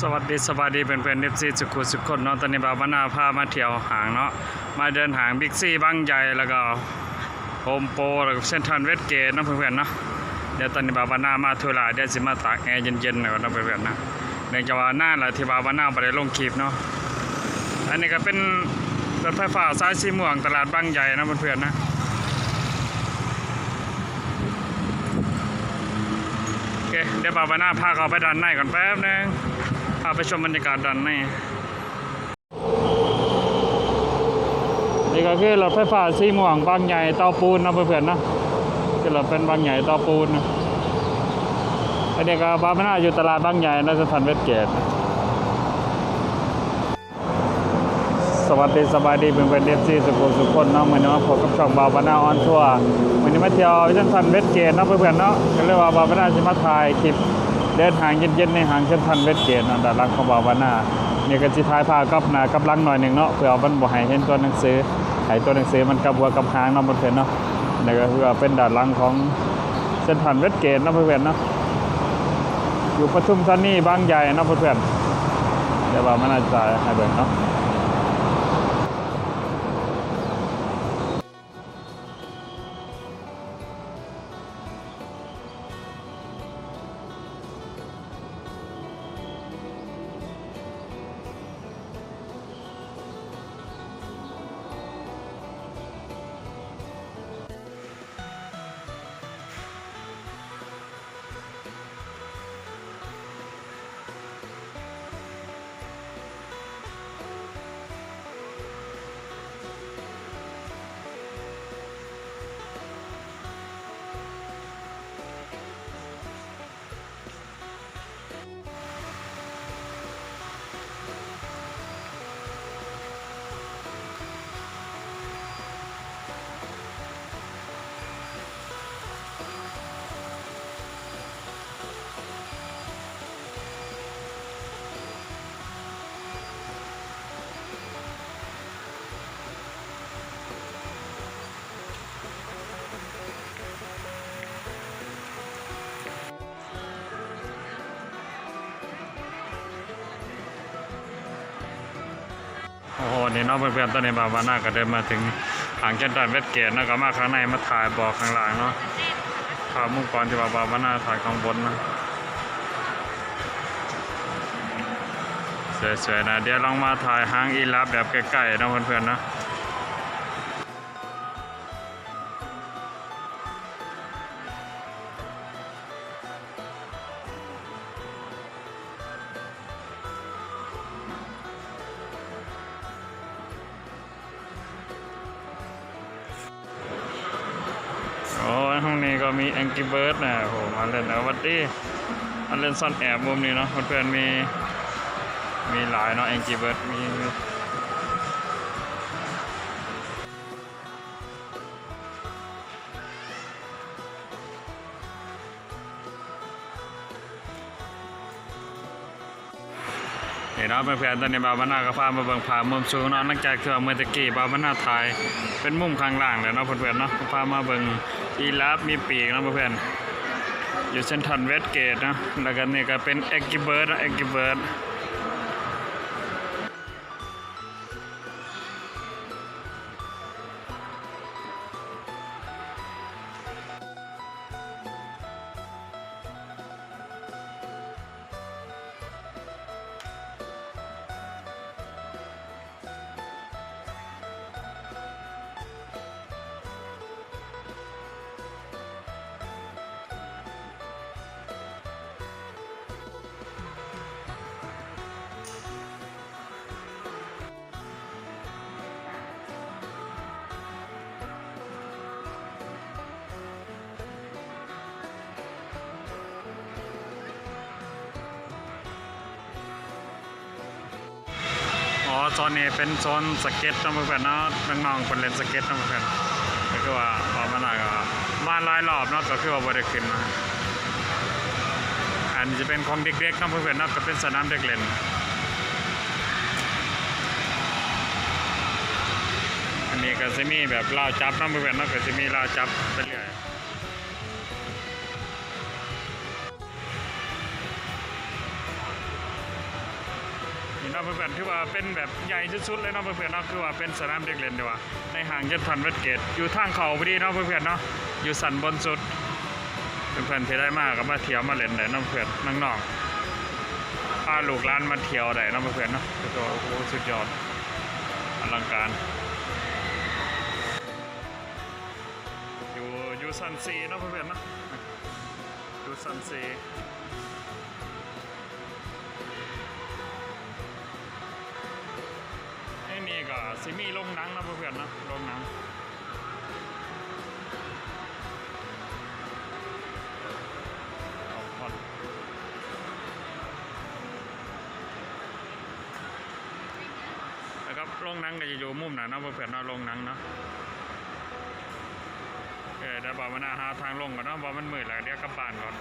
สวัสดีสวัสดีเพื่อนเพื่อนเอฟซีสุขุสุขคนเนาะตอนนี้บาวบานาพามาเที่ยวหางเนาะมาเดินหางบิ๊กซีบางใหญ่แล้วก็โฮมโปรแล้วก็เซ็นทรัลเวสเกตนะเพื่อนเพื่อนเนาะเดี๋ยวตอนนี้บาวบานามาทุระเดี๋ยวสิมาตากแอร์เย็นๆหน่อยเนะเพื่อนเพื่อนนะเนื่องจากว่าหน้าแหละที่บาวบานาไปได้ลงคลิปเนาะอันนี้ก็เป็นรถไฟฟ้าสายสีม่วงตลาดบางใหญ่นะเพื่อนเพื่อนนะโอเคเดี๋ยวบาบานาพาเขาไปด้านในก่อนแป๊บนึงาไปชมบรรยากาศด้านในนี่ก็คือรถไฟฟ้าสีม่วงบางใหญ่เตาปูนนะเพื่อนๆนะคือรถเป็นบางใหญ่เตาปูนนะอันนี้ก็บาบาน่าอยู่ตลาดบางใหญ่นะสถานเวสเกต สวัสดีสบายดีเป็นเป็นเอฟซีสุขุมสุขคนเนาะวันนี้มาพบกับช่องบาบานาออนทัวร์วันนี้มาเที่ยววิชันทันเวสเกตนะเพื่อนๆเนาะก็เรียกว่าบาบานาจะมาถ่ายคลิป เดินทางเย็นๆในหางเช่นทันเวสเกตเนาะด้านหลังของบาวานานี่ก็จะท้ายพากับหนากับลังหน่อยหนึ่งเนาะเพื่อเอาบันบ่ให้เห็นตัวหนังสือให้ตัวหนังสือมันกับหัวกับหางเนาะเพื่อนเนาะนี่ก็คือเป็นด้านหลังของเชันทันเวสเกตเนาะเพื่อนเนาะอยู่ปทุมธานีบางใหญ่เนาะเพื่อนเดี๋ยวว่ามันน่าจะให้เบิ่งเนาะ โอ้โหนี่น้องเพื่อนๆตอนนี้บาวาน่าก็เดินมาถึงหางเจันดันเวสเกตนะก็มาข้างในมาถ่ายบอกข้างหลังเนาะภาพมุมก่อนที่ว่าบาวาน่าถ่ายข้างบนนะสวยๆนะเดี๋ยวลองมาถ่ายหางอีลับแบบใกล้ๆนะเพื่อนๆนะ นี้ก็มีแองกี้เบิร์ดนะโหมาเล่นเอาวัดดีมาเล่นซ่อนแอบมุมนี้เนาะเพื่อนๆมี มีหลายเนาะแองกี้เบิร์ดมีเห็นเนาะเพื่อนๆตอนนี้บาบานาก็พามาเบิ่งผามุมสูงเนาะหลังจากที่ว่าเมื่อตะกี้บาบานาถ่ายเป็นมุมข้างล่างเลยเนาะเพื่อนๆเนาะก็พามาเบิ่ง อีลาฟมีปีกนะเพื่อนอยู่เซนทันเวสเกตนะแล้วก็นี่ก็เป็นเอ็กกิเบิร์ดนะเอ็กกิเบิร์ด โซนนี้เป็นโซนสเก็ตเนาะเพื่อนเนาะน้องๆเป็นเล่นสเก็ตเนาะเพื่อนก็คือว่าบาวบานาก็มาหลายรอบเนาะก็คือว่าบ่ได้ขึ้นมาอันนี้จะเป็นของเด็กๆเนาะเพื่อนเนาะก็เป็นสนามเด็กเล่นอันนี้ก็จะมีแบบลาวจับน้ำมือแบบนั้นก็จะมีลาวจับไปเรื่อย เนาะเพื่อนๆที่ว่าเป็นแบบใหญ่ที่สุดเลยเนาะเพื่อนๆเนาะคือว่าเป็นสนามเด็กเล่นดีกว่าในห้างเจ็ดพันเวทเกตอยู่ทางเขาพอดีเนาะเพื่อนๆเนาะอยู่สันบนสุดเพื่อนๆที่ได้มากก็มาเที่ยวมาเล่นได้เนาะเพื่อนน้องๆพาลูกหลานมาเที่ยวได้เนาะเพื่อนๆเนาะตัวโอ้โหสุดยอดอลังการอยู่อยู่ซันซีเนาะเพื่อนๆเนาะอยู่ซันซี สิมีโรงหนังนะเพื่อนๆนะโรงหนังเอาพอดแล้วก็โรงหนังก็จะอยู่มุมไหนเนาะเพื่อนๆนะโรงหนังเนาะเออเดี๋ยวบอกมันหาทางลงก่อนเนาะบอกมันมืดแล้วเดี๋ยวกลับบ้านก่อน